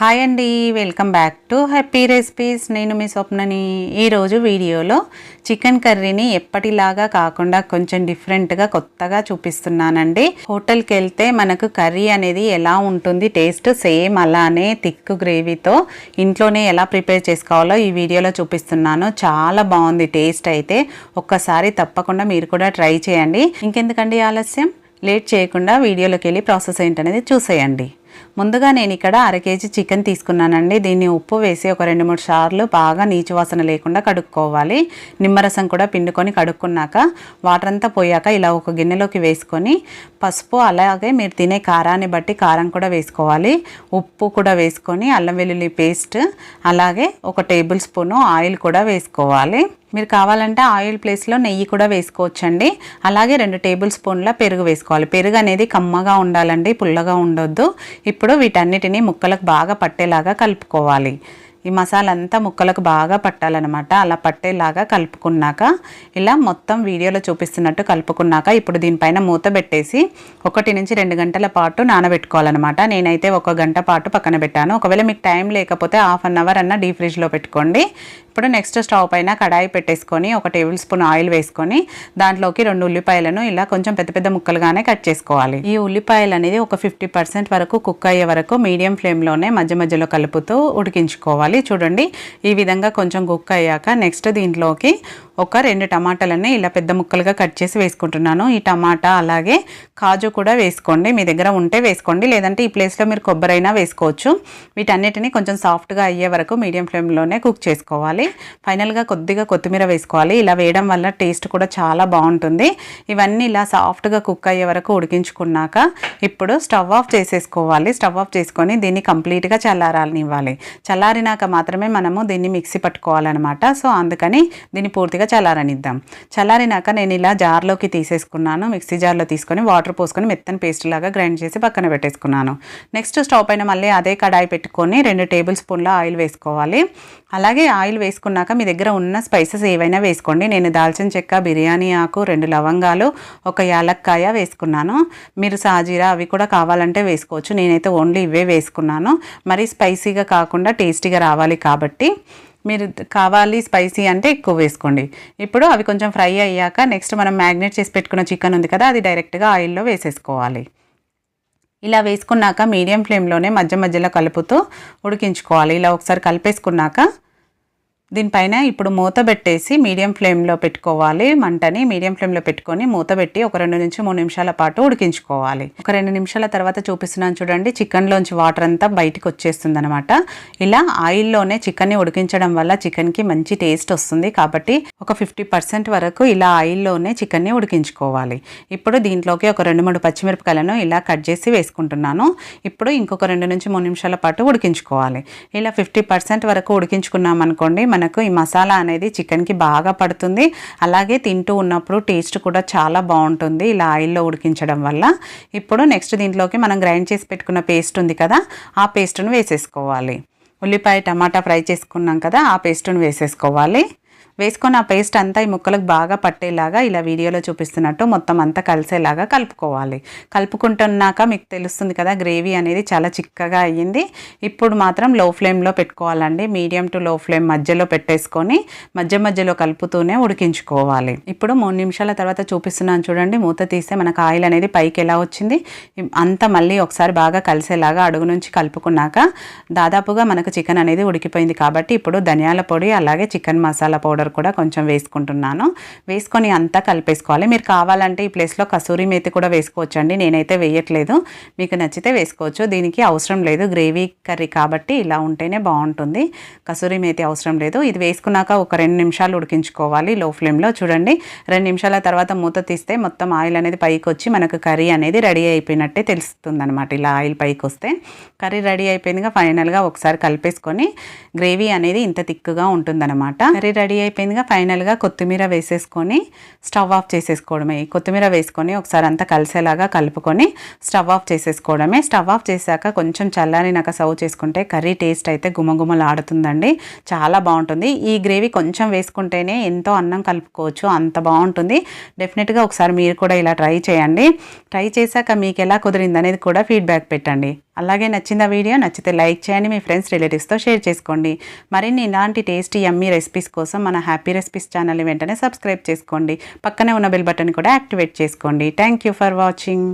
Hi అండి welcome back to happy recipes నేను మీ స్వప్నని. ఈరోజు వీడియోలో చికెన్ కర్రీని ఎప్పటిలాగా కాకుండా కొంచెం డిఫరెంట్గా కొత్తగా చూపిస్తున్నానండి. హోటల్కి వెళ్తే మనకు కర్రీ అనేది ఎలా ఉంటుంది టేస్ట్ సేమ్ అలానే థిక్ గ్రేవీతో ఇంట్లోనే ఎలా ప్రిపేర్ చేసుకోవాలో ఈ వీడియోలో చూపిస్తున్నాను. చాలా బాగుంది టేస్ట్ అయితే. ఒక్కసారి తప్పకుండా మీరు కూడా ట్రై చేయండి. ఇంకెందుకండి ఆలస్యం? లేట్ చేయకుండా వీడియోలోకి వెళ్ళి ప్రాసెస్ ఏంటనేది చూసేయండి. ముందుగా నేను ఇక్కడ అర కేజీ చికెన్ తీసుకున్నానండి. దీన్ని ఉప్పు వేసి ఒక రెండు మూడు సార్లు బాగా నీచు వాసన లేకుండా కడుక్కోవాలి. నిమ్మరసం కూడా పిండుకొని కడుక్కున్నాక వాటర్ అంతా పోయాక ఇలా ఒక గిన్నెలోకి వేసుకొని పసుపు అలాగే మీరు తినే కారాన్ని బట్టి కారం కూడా వేసుకోవాలి. ఉప్పు కూడా వేసుకొని అల్లం వెల్లుల్లి పేస్ట్ అలాగే ఒక టేబుల్ స్పూను ఆయిల్ కూడా వేసుకోవాలి. మీరు కావాలంటే ఆయిల్ ప్లేస్లో నెయ్యి కూడా వేసుకోవచ్చండి. అలాగే రెండు టేబుల్ స్పూన్ల పెరుగు వేసుకోవాలి. పెరుగు అనేది కమ్మగా ఉండాలండి పుల్లగా ఉండొద్దు. ఇప్పుడు వీటన్నిటిని ముక్కలకు బాగా పట్టేలాగా కలుపుకోవాలి. ఈ మసాలంతా ముక్కలకు బాగా పట్టాలన్నమాట. అలా పట్టేలాగా కలుపుకున్నాక ఇలా మొత్తం వీడియోలో చూపిస్తున్నట్టు కలుపుకున్నాక ఇప్పుడు దీనిపైన మూత పెట్టేసి ఒకటి నుంచి రెండు గంటల పాటు నానబెట్టుకోవాలన్నమాట. నేనైతే ఒక గంట పాటు పక్కన పెట్టాను. ఒకవేళ మీకు టైం లేకపోతే హాఫ్ అన్ అవర్ అన్న డీప్ ఫ్రిడ్జ్లో పెట్టుకోండి. ఇప్పుడు నెక్స్ట్ స్టవ్ పైన కడాయి పెట్టేసుకొని ఒక టేబుల్ స్పూన్ ఆయిల్ వేసుకొని దాంట్లోకి రెండు ఉల్లిపాయలను ఇలా కొంచెం పెద్ద పెద్ద ముక్కలుగానే కట్ చేసుకోవాలి. ఈ ఉల్లిపాయలు అనేది ఒక ఫిఫ్టీ పర్సెంట్ వరకు కుక్ అయ్యే వరకు మీడియం ఫ్లేమ్లోనే మధ్య మధ్యలో కలుపుతూ ఉడికించుకోవాలి. చూడండి ఈ విధంగా కొంచెం కుక్ అయ్యాక నెక్స్ట్ దీంట్లోకి ఒక రెండు టమాటాలన్నీ ఇలా పెద్ద ముక్కలుగా కట్ చేసి వేసుకుంటున్నాను. ఈ టమాటా అలాగే కాజు కూడా వేసుకోండి. మీ దగ్గర ఉంటే వేసుకోండి. లేదంటే ఈ ప్లేస్లో మీరు కొబ్బరి అయినా వేసుకోవచ్చు. వీటన్నిటిని కొంచెం సాఫ్ట్గా అయ్యే వరకు మీడియం ఫ్లేమ్లోనే కుక్ చేసుకోవాలి. ఫైనల్గా కొద్దిగా కొత్తిమీర వేసుకోవాలి. ఇలా వేయడం వల్ల టేస్ట్ కూడా చాలా బాగుంటుంది. ఇవన్నీ ఇలా సాఫ్ట్గా కుక్ అయ్యే వరకు ఉడికించుకున్నాక ఇప్పుడు స్టవ్ ఆఫ్ చేసేసుకోవాలి. స్టవ్ ఆఫ్ చేసుకొని దీన్ని కంప్లీట్గా చల్లారాలనివ్వాలి. చల్లారినాక మాత్రమే మనము దీన్ని మిక్సీ పట్టుకోవాలన్నమాట. సో అందుకని దీన్ని పూర్తిగా చల్లారనిద్దాం. చల్లారినాక నేను ఇలా జార్లోకి తీసేసుకున్నాను. మిక్సీ జార్లో తీసుకొని వాటర్ పోసుకొని మెత్తని పేస్ట్ లాగా గ్రైండ్ చేసి పక్కన పెట్టేసుకున్నాను. నెక్స్ట్ స్టవ్ పైన మళ్ళీ అదే కడాయి పెట్టుకొని రెండు టేబుల్ స్పూన్ల ఆయిల్ వేసుకోవాలి. అలాగే ఆయిల్ వేసుకున్నాక మీ దగ్గర ఉన్న స్పైసెస్ ఏవైనా వేసుకోండి. నేను దాల్చిన చెక్క బిర్యానీ ఆకు రెండు లవంగాలు ఒక యాలక్కాయ వేసుకున్నాను. మీరు సాజీరా అవి కూడా కావాలంటే వేసుకోవచ్చు. నేనైతే ఓన్లీ ఇవే వేసుకున్నాను. మరి స్పైసీగా కాకుండా టేస్టీగా రావాలి కాబట్టి మీరు కావాలి స్పైసీ అంటే ఎక్కువ వేసుకోండి. ఇప్పుడు అవి కొంచెం ఫ్రై అయ్యాక నెక్స్ట్ మనం మ్యాగ్నేట్ చేసి పెట్టుకున్న చికెన్ ఉంది కదా అది డైరెక్ట్గా ఆయిల్లో వేసేసుకోవాలి. ఇలా వేసుకున్నాక మీడియం ఫ్లేమ్లోనే మధ్య మధ్యలో కలుపుతూ ఉడికించుకోవాలి. ఇలా ఒకసారి కలిపేసుకున్నాక దీనిపైన ఇప్పుడు మూత పెట్టేసి మీడియం ఫ్లేమ్లో పెట్టుకోవాలి మంటని మీడియం ఫ్లేమ్లో పెట్టుకొని మూత పెట్టి ఒక రెండు నుంచి మూడు నిమిషాల పాటు ఉడికించుకోవాలి. ఒక రెండు నిమిషాల తర్వాత చూపిస్తున్నాను చూడండి చికెన్లోంచి వాటర్ అంతా బయటకు వచ్చేస్తుంది అనమాట ఇలా ఆయిల్లోనే చికెన్ని ఉడికించడం వల్ల చికెన్కి మంచి టేస్ట్ వస్తుంది కాబట్టి ఒక ఫిఫ్టీ పర్సెంట్ వరకు ఇలా ఆయిల్లోనే చికెన్ని ఉడికించుకోవాలి. ఇప్పుడు దీంట్లోకి ఒక రెండు మూడు పచ్చిమిరపకాయలను ఇలా కట్ చేసి వేసుకుంటున్నాను. ఇప్పుడు ఇంకొక రెండు నుంచి మూడు నిమిషాల పాటు ఉడికించుకోవాలి. ఇలా ఫిఫ్టీ పర్సెంట్ వరకు ఉడికించుకున్నాం అనుకోండి మనకు ఈ మసాలా అనేది చికెన్కి బాగా పడుతుంది. అలాగే తింటూ ఉన్నప్పుడు టేస్ట్ కూడా చాలా బాగుంటుంది. ఇలా ఆయిల్లో ఉడికించడం వల్ల. ఇప్పుడు నెక్స్ట్ దీంట్లోకి మనం గ్రైండ్ చేసి పెట్టుకున్న పేస్ట్ ఉంది కదా ఆ పేస్ట్ను వేసేసుకోవాలి. ఉల్లిపాయ టమాటా ఫ్రై చేసుకున్నాం కదా ఆ పేస్ట్ను వేసేసుకోవాలి. వేసుకొని ఆ పేస్ట్ అంతా ఈ ముక్కలకు బాగా పట్టేలాగా ఇలా వీడియోలో చూపిస్తున్నట్టు మొత్తం అంతా కలిసేలాగా కలుపుకోవాలి. కలుపుకుంటున్నాక మీకు తెలుస్తుంది కదా గ్రేవీ అనేది చాలా చిక్కగా అయ్యింది. ఇప్పుడు మాత్రం లో ఫ్లేమ్లో పెట్టుకోవాలండి. మీడియం టు లో ఫ్లేమ్ మధ్యలో పెట్టేసుకొని మధ్య మధ్యలో కలుపుతూనే ఉడికించుకోవాలి. ఇప్పుడు మూడు నిమిషాల తర్వాత చూపిస్తున్నాను చూడండి. మూత తీస్తే మనకు ఆయిల్ అనేది పైకి ఎలా వచ్చింది? అంతా మళ్ళీ ఒకసారి బాగా కలిసేలాగా అడుగు నుంచి కలుపుకున్నాక దాదాపుగా మనకు చికెన్ అనేది ఉడికిపోయింది కాబట్టి ఇప్పుడు ధనియాల పొడి అలాగే చికెన్ మసాలా పౌడర్ కూడా కొంచెం వేసుకుంటున్నాను. వేసుకొని అంతా కలిపేసుకోవాలి. మీరు కావాలంటే ఈ ప్లేస్లో కసూరి మేతి కూడా వేసుకోవచ్చండి. నేనైతే వేయట్లేదు. మీకు నచ్చితే వేసుకోవచ్చు. దీనికి అవసరం లేదు. గ్రేవీ కర్రీ కాబట్టి ఇలా ఉంటేనే బాగుంటుంది. కసూరి మేతి అవసరం లేదు. ఇది వేసుకున్నాక ఒక రెండు నిమిషాలు ఉడికించుకోవాలి లో ఫ్లేమ్లో. చూడండి. రెండు నిమిషాల తర్వాత మూత తీస్తే మొత్తం ఆయిల్ అనేది పైకి వచ్చి మనకు కర్రీ అనేది రెడీ అయిపోయినట్టే తెలుస్తుంది అనమాట ఇలా ఆయిల్ పైకి వస్తే కర్రీ రెడీ అయిపోయిందిగా ఫైనల్గా ఒకసారి కలిపేసుకొని గ్రేవీ అనేది ఇంత తిక్కుగా ఉంటుందన్నమాట. కర్రీ రెడీ అయిపోయిందిగా. ఫైనల్గా కొత్తిమీర వేసేసుకొని స్టవ్ ఆఫ్ చేసేసుకోవడమే. కొత్తిమీర వేసుకొని ఒకసారి అంతా కలిసేలాగా కలుపుకొని స్టవ్ ఆఫ్ చేసేసుకోవడమే. స్టవ్ ఆఫ్ చేశాక కొంచెం చల్లారినాక సర్వ్ చేసుకుంటే కర్రీ టేస్ట్ అయితే గుమగుమలాడుతుందండి. చాలా బాగుంటుంది. ఈ గ్రేవీ కొంచెం వేసుకుంటేనే ఎంతో అన్నం కలుపుకోవచ్చు. అంత బాగుంటుంది. డెఫినెట్గా ఒకసారి మీరు కూడా ఇలా ట్రై చేయండి. ట్రై చేశాక మీకు ఎలా కుదిరింది అనేది కూడా ఫీడ్బ్యాక్ పెట్టండి. అలాగే నచ్చిన వీడియో నచ్చితే లైక్ చేయండి మీ ఫ్రెండ్స్ రిలేటివ్స్తో షేర్ చేసుకోండి. మరిన్ని ఇలాంటి టేస్టీ యమ్మీ రెసిపీస్ కోసం మన హ్యాపీ రెసిపీస్ ఛానల్ని వెంటనే సబ్స్క్రైబ్ చేసుకోండి. పక్కనే ఉన్న బెల్ బటన్ కూడా యాక్టివేట్ చేసుకోండి. Thank you for watching.